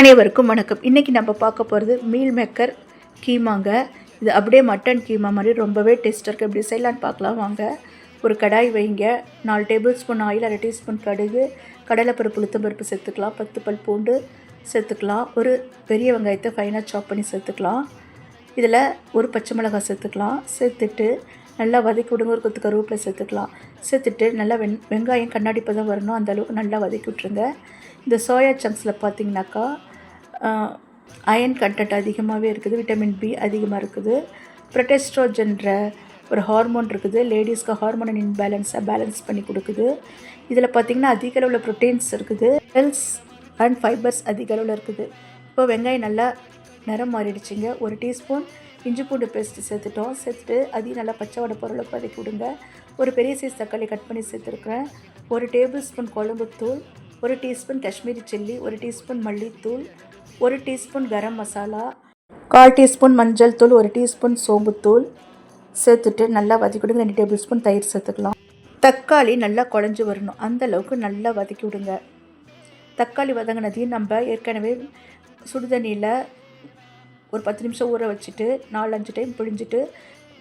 அனைவருக்கும் வணக்கம். இன்றைக்கி நம்ம பார்க்க போகிறது மீல் மேக்கர் கீமாங்க. இது அப்படியே மட்டன் கீமா மாதிரி ரொம்பவே டேஸ்ட்டாக இருக்குது எப்படி செய்யலான்னு பார்க்கலாம். வாங்க. ஒரு கடாய் வைங்க. நாலு டேபிள் ஸ்பூன் ஆயில் அரை டீஸ்பூன் கடுகு கடலைப்பருப்பு உளுத்தம்பருப்பு சேர்த்துக்கலாம். பத்து பல் பூண்டு சேர்த்துக்கலாம். ஒரு பெரிய வெங்காயத்தை ஃபைனாக சாப் பண்ணி சேர்த்துக்கலாம். இதில் ஒரு பச்சை மிளகாய் சேர்த்துக்கலாம். சேர்த்துட்டு நல்லா வதக்கி விடுங்க. ஒரு கொத்து கருவேப்பிலை சேர்த்துக்கலாம். சேர்த்துட்டு நல்லா வெங் வெங்காயம் கண்ணாடி பதம் வரணும். அந்த அளவுக்கு நல்லா வதக்கி விட்ருங்க இந்த சோயா சங்க்ஸில் பார்த்தீங்கன்னாக்கா அயன் கண்டென்ட் அதிகமாகவே இருக்குது விட்டமின் பி அதிகமாக இருக்குது. ப்ரொடெஸ்ட்ரோஜன்ற ஒரு ஹார்மோன் இருக்குது. லேடிஸ்க்கு ஹார்மோன் இன்பேலன்ஸை பேலன்ஸ் பண்ணி கொடுக்குது. இதில் பார்த்திங்கன்னா அதிக அளவில் ப்ரோட்டீன்ஸ் இருக்குது. ஹெல்ஸ் அண்ட் ஃபைபர்ஸ் அதிக அளவில் இருக்குது. இப்போ வெங்காயம் நல்லா நிறம் மாறிடுச்சுங்க. ஒரு டீஸ்பூன் இஞ்சி பூண்டு பேஸ்ட்டு சேர்த்துட்டோம். சேர்த்துட்டு அதையும் நல்லா பச்சை வடை பொருளை பதக்கி விடுங்க ஒரு பெரிய சைஸ் தக்காளி கட் பண்ணி சேர்த்துருக்குறேன். ஒரு டேபிள் ஸ்பூன் குழம்புத்தூள் ஒரு டீஸ்பூன் காஷ்மீரி சில்லி ஒரு டீஸ்பூன் மல்லித்தூள் ஒரு டீஸ்பூன் கரம் மசாலா கால் டீஸ்பூன் மஞ்சள் தூள் ஒரு டீஸ்பூன் சோம்புத்தூள் சேர்த்துட்டு நல்லா வதக்கி விடுங்க ரெண்டு டேபிள் ஸ்பூன் தயிர் சேர்த்துக்கலாம். தக்காளி நல்லா குழஞ்சி வரணும். அந்த அளவுக்கு நல்லா வதக்கி விடுங்க. தக்காளி வதங்கினதையும் நம்ம ஏற்கனவே சுடுதண்ணியில் ஒரு பத்து நிமிஷம் ஊற வச்சுட்டு நாலு அஞ்சு டைம் பிழிஞ்சிட்டு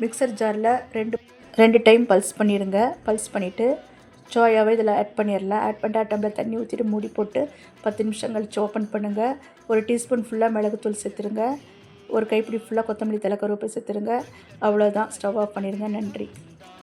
மிக்சர் ஜாரில் ரெண்டு ரெண்டு டைம் பல்ஸ் பண்ணிடுங்க. பல்ஸ் பண்ணிவிட்டு சோயாவை இதில் ஆட் பண்ணிடலாம். ஆட் பண்ணிட்டு டம்ளர் தண்ணி ஊற்றிட்டு மூடி போட்டு பத்து நிமிஷம் கழிச்சு ஓப்பன் பண்ணுங்கள் ஒரு டீஸ்பூன் ஃபுல்லாக மிளகுத்தூள் சேர்த்துருங்க. ஒரு கைப்பிடி ஃபுல்லாக கொத்தமல்லி தலை கருவேப்பிலை சேர்த்துருங்க. அவ்வளோதான் ஸ்டவ் ஆஃப் பண்ணிடுங்க. நன்றி.